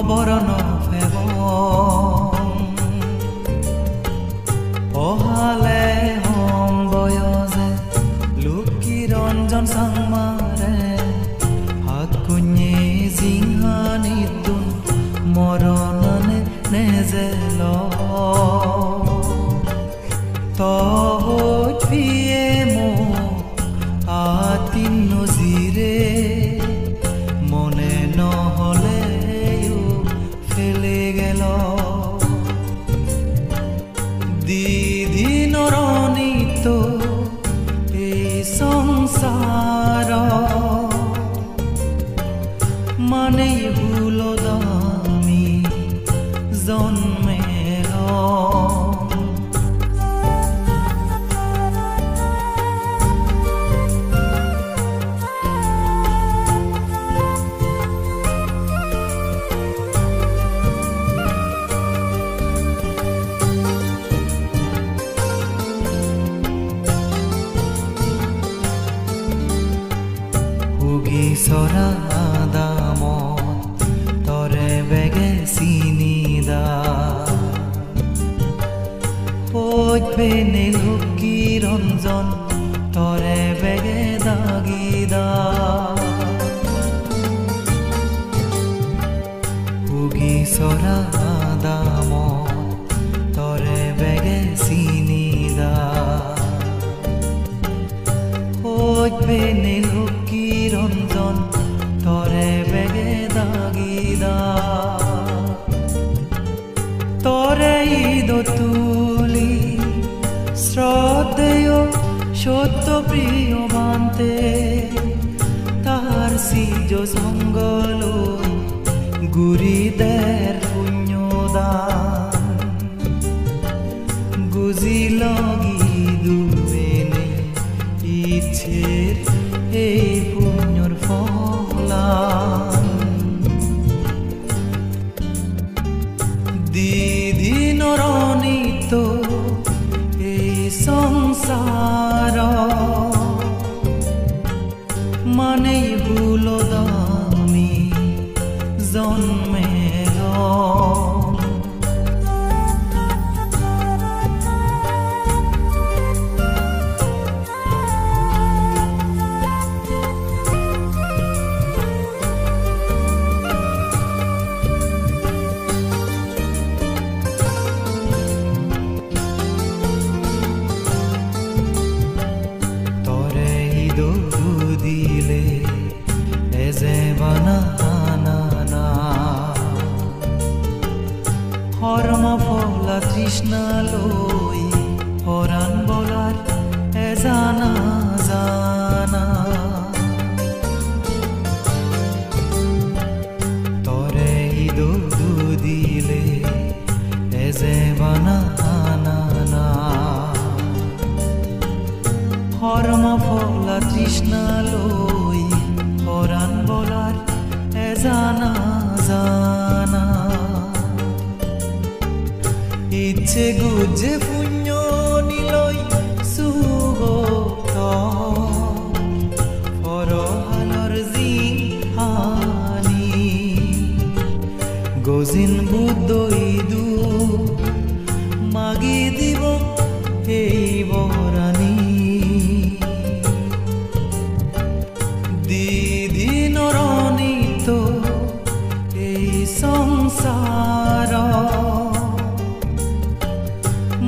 অবরণ Feb অহালে হম বয়সে লুকি রঞ্জন সাংমারে, হাত কুഞ്ഞে জিংহানিতুন মরণনে nasal তহত ফিয়ে Oh. বেগে চিনিদা পৈপে নীলুকি রঞ্জন তরে বেগে ঈদ তুলি শ্রদ্ধেয় সত্য প্রিয় মানতে। তাহার সিজ সঙ্গল গুরিদের পুণ্যদান ফলা তৃষ্ণা লই হরান বলার এজানা জানা তরে ইদু দিলে এজে বানানা না হরম ফলা তৃষ্ণা লই হরান বলার এজানা ইচ্ছে গুজে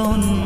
don.